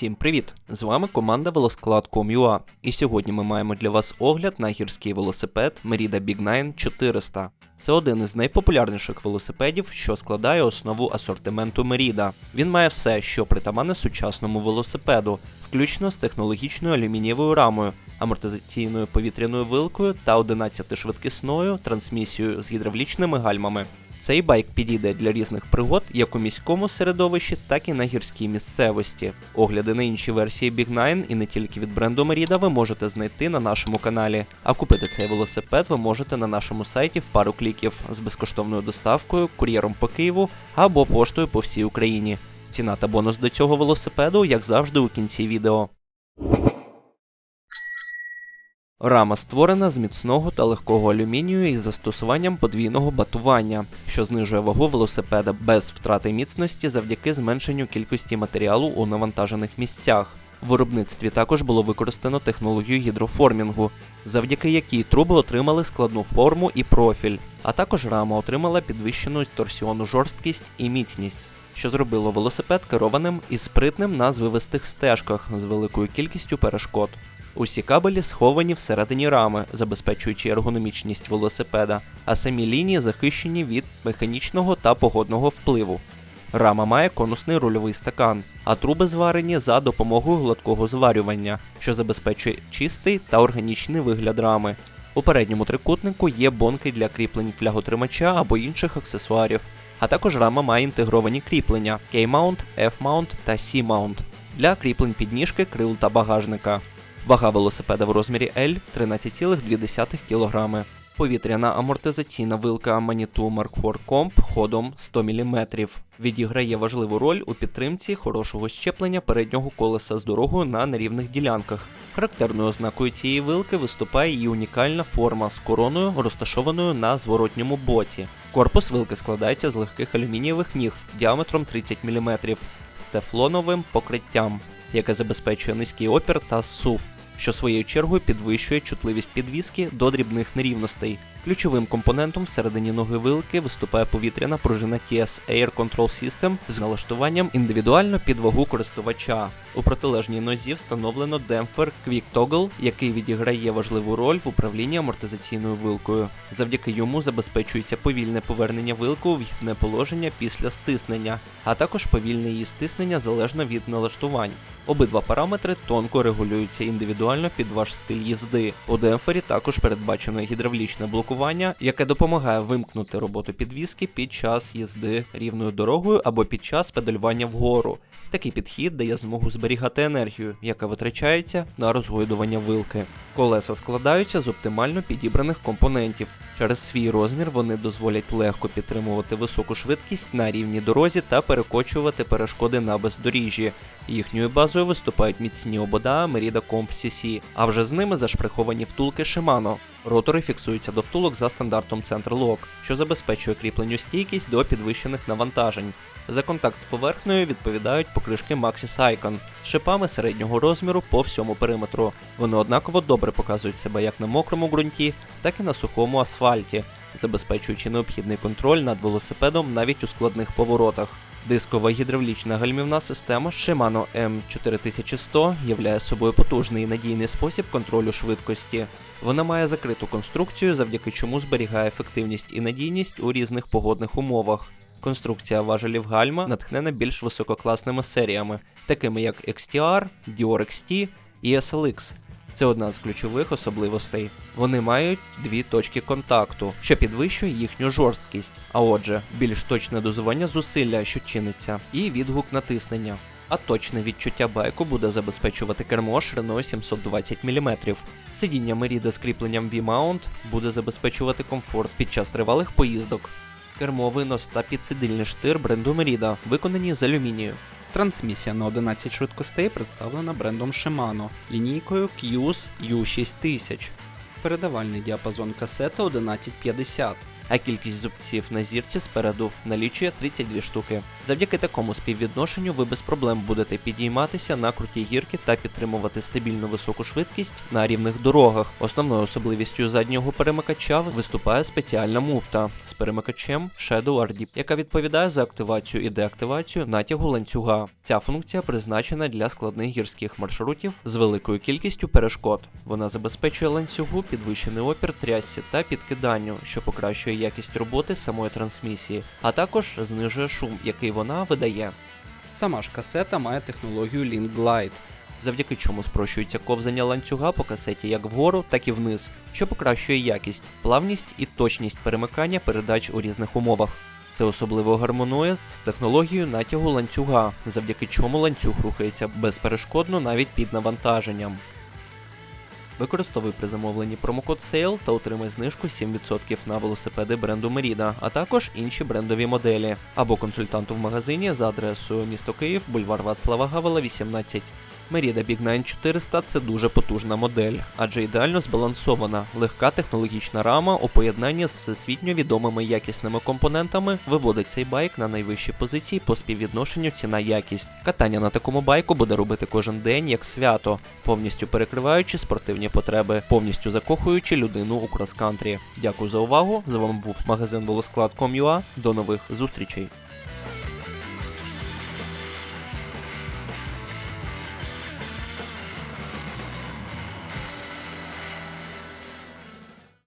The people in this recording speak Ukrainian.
Всім привіт! З вами команда Велосклад.com.ua і сьогодні ми маємо для вас огляд на гірський велосипед Merida Big 9 400. Це один із найпопулярніших велосипедів, що складає основу асортименту Merida. Він має все, що притаманне сучасному велосипеду, включно з технологічною алюмінієвою рамою, амортизаційною повітряною вилкою та 11-швидкісною трансмісією з гідравлічними гальмами. Цей байк підійде для різних пригод як у міському середовищі, так і на гірській місцевості. Огляди на інші версії Big 9 і не тільки від бренду Merida ви можете знайти на нашому каналі. А купити цей велосипед ви можете на нашому сайті в пару кліків з безкоштовною доставкою, кур'єром по Києву або поштою по всій Україні. Ціна та бонус до цього велосипеду, як завжди, у кінці відео. Рама створена з міцного та легкого алюмінію із застосуванням подвійного батування, що знижує вагу велосипеда без втрати міцності завдяки зменшенню кількості матеріалу у навантажених місцях. В виробництві також було використано технологію гідроформінгу, завдяки якій труби отримали складну форму і профіль, а також рама отримала підвищену торсіонну жорсткість і міцність, що зробило велосипед керованим і спритним на звивистих стежках з великою кількістю перешкод. Усі кабелі сховані всередині рами, забезпечуючи ергономічність велосипеда, а самі лінії захищені від механічного та погодного впливу. Рама має конусний рульовий стакан, а труби зварені за допомогою гладкого зварювання, що забезпечує чистий та органічний вигляд рами. У передньому трикутнику є бонки для кріплень фляготримача або інших аксесуарів, а також рама має інтегровані кріплення K-mount, F-mount та C-mount для кріплень підніжки, крил та багажника. Вага велосипеда в розмірі L 13,2 кг. Повітряна амортизаційна вилка Manitou Mark Comp ходом 100 мм. Відіграє важливу роль у підтримці хорошого щеплення переднього колеса з дорогою на нерівних ділянках. Характерною ознакою цієї вилки виступає її унікальна форма з короною, розташованою на зворотньому боці. Корпус вилки складається з легких алюмінієвих ніг діаметром 30 мм з тефлоновим покриттям яке забезпечує низький опір та сув, що своєю чергою підвищує чутливість підвіски до дрібних нерівностей. Ключовим компонентом всередині ноги вилки виступає повітряна пружина TS Air Control System з налаштуванням індивідуально під вагу користувача. У протилежній нозі встановлено демпфер Quick Toggle, який відіграє важливу роль в управлінні амортизаційною вилкою. Завдяки йому забезпечується повільне повернення вилки у вхідне положення після стиснення, а також повільне її стиснення залежно від налаштувань. Обидва параметри тонко регулюються індивідуально під ваш стиль їзди. У демпфері також передбачено гідравлічне блокування, яке допомагає вимкнути роботу підвіски під час їзди рівною дорогою або під час педалювання вгору. Такий підхід дає змогу зберігати енергію, яка витрачається на розгойдування вилки. Колеса складаються з оптимально підібраних компонентів. Через свій розмір вони дозволять легко підтримувати високу швидкість на рівній дорозі та перекочувати перешкоди на бездоріжжі. Їхньою базою виступають міцні обода Merida Comp CC, а вже з ними зашприховані втулки Shimano. Ротори фіксуються до втулок за стандартом Center Lock, що забезпечує кріпленню стійкість до підвищених навантажень. За контакт з поверхнею відповідають покришки Maxis Icon з шипами середнього розміру по всьому периметру. Вони однаково добре показують себе як на мокрому ґрунті, так і на сухому асфальті, забезпечуючи необхідний контроль над велосипедом навіть у складних поворотах. Дискова гідравлічна гальмівна система Shimano M4100 являє собою потужний і надійний спосіб контролю швидкості. Вона має закриту конструкцію, завдяки чому зберігає ефективність і надійність у різних погодних умовах. Конструкція важелів гальма натхнена більш висококласними серіями, такими як XTR, Dior XT і SLX. Це одна з ключових особливостей. Вони мають дві точки контакту, що підвищує їхню жорсткість, а отже, більш точне дозування зусилля, що чиниться, і відгук натиснення. А точне відчуття байку буде забезпечувати кермо шириною 720 мм. Сидіння Merida з кріпленням V-Mount буде забезпечувати комфорт під час тривалих поїздок. Кермо, винос та підсидильний штир бренду Merida виконані з алюмінію. Трансмісія на 11 швидкостей представлена брендом Shimano лінійкою Qs U6000. Передавальний діапазон касети 1150. а кількість зубців на зірці спереду налічує 32 штуки. Завдяки такому співвідношенню ви без проблем будете підійматися на круті гірки та підтримувати стабільну високу швидкість на рівних дорогах. Основною особливістю заднього перемикача виступає спеціальна муфта з перемикачем Shadow RD, яка відповідає за активацію і деактивацію натягу ланцюга. Ця функція призначена для складних гірських маршрутів з великою кількістю перешкод. Вона забезпечує ланцюгу підвищений опір трясці та підкиданню, що покращує якість роботи самої трансмісії, а також знижує шум, який вона видає. Сама ж касета має технологію Link Glide. завдяки чому спрощується ковзання ланцюга по касеті як вгору, так і вниз, що покращує якість, плавність і точність перемикання передач у різних умовах. Це особливо гармонує з технологією натягу ланцюга, завдяки чому ланцюг рухається безперешкодно навіть під навантаженням. Використовуй при замовленні промокод SALE та отримай знижку 7% на велосипеди бренду Merida, а також інші брендові моделі. Або консультанту в магазині за адресою місто Київ, бульвар Вацлава Гавела, 18. Merida Big 9 400 – це дуже потужна модель, адже ідеально збалансована, легка технологічна рама у поєднанні з всесвітньо відомими якісними компонентами виводить цей байк на найвищі позиції по співвідношенню ціна-якість. Катання на такому байку буде робити кожен день як свято, повністю перекриваючи спортивні потреби, повністю закохуючи людину у крос-кантрі. Дякую за увагу. З вами був магазин волосклад.com.ua. До нових зустрічей.